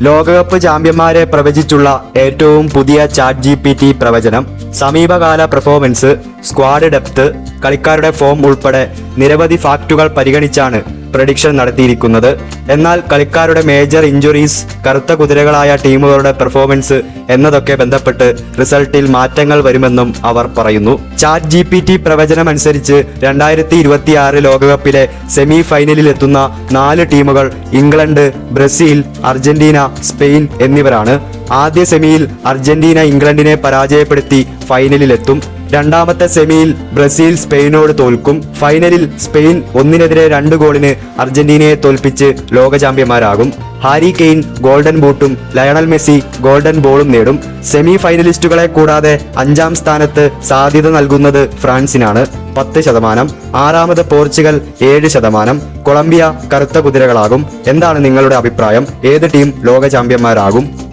ലോകകപ്പ് ചാമ്പ്യന്മാരെ പ്രവചിച്ചുള്ള ഏറ്റവും പുതിയ ചാറ്റ് ജി പി ടി പ്രവചനം സമീപകാല പെർഫോമൻസ് സ്ക്വാഡ് ഡെപ്ത് കളിക്കാരുടെ ഫോം ഉൾപ്പെടെ നിരവധി ഫാക്റ്റുകൾ പരിഗണിച്ചാണ് പ്രഡിക്ഷൻ നടത്തിയിരിക്കുന്നത്. എന്നാൽ കളിക്കാരുടെ മേജർ ഇഞ്ചുറീസ് കറുത്ത കുതിരകളായ ടീമുകളുടെ പെർഫോമൻസ് എന്നതൊക്കെ ബന്ധപ്പെട്ട് റിസൾട്ടിൽ മാറ്റങ്ങൾ വരുമെന്നും അവർ പറയുന്നു. ചാറ്റ് ജി പി ടി പ്രവചനമനുസരിച്ച് രണ്ടായിരത്തി ഇരുപത്തിയാറ് ലോകകപ്പിലെ സെമി ഫൈനലിൽ എത്തുന്ന നാല് ടീമുകൾ ഇംഗ്ലണ്ട് ബ്രസീൽ അർജന്റീന സ്പെയിൻ എന്നിവരാണ്. ആദ്യ സെമിയിൽ അർജന്റീന ഇംഗ്ലണ്ടിനെ പരാജയപ്പെടുത്തി ഫൈനലിലെത്തും രണ്ടാമത്തെ സെമിയിൽ ബ്രസീൽ സ്പെയിനോട് തോൽക്കും. ഫൈനലിൽ സ്പെയിൻ ഒന്നിനെതിരെ രണ്ട് ഗോളിന് അർജന്റീനയെ തോൽപ്പിച്ച് ലോക ചാമ്പ്യന്മാരാകും. ഹാരി കെയ്ൻ ഗോൾഡൻ ബൂട്ടും ലയണൽ മെസ്സി ഗോൾഡൻ ബോളും നേടും. സെമി ഫൈനലിസ്റ്റുകളെ കൂടാതെ അഞ്ചാം സ്ഥാനത്ത് സാധ്യത നൽകുന്നത് ഫ്രാൻസിനാണ്. പത്ത് ശതമാനം. ആറാമത് പോർച്ചുഗൽ ഏഴ് ശതമാനം. കൊളംബിയ കറുത്ത കുതിരകളാകും. എന്താണ് നിങ്ങളുടെ അഭിപ്രായം? ഏത് ടീം ലോക ചാമ്പ്യന്മാരാകും?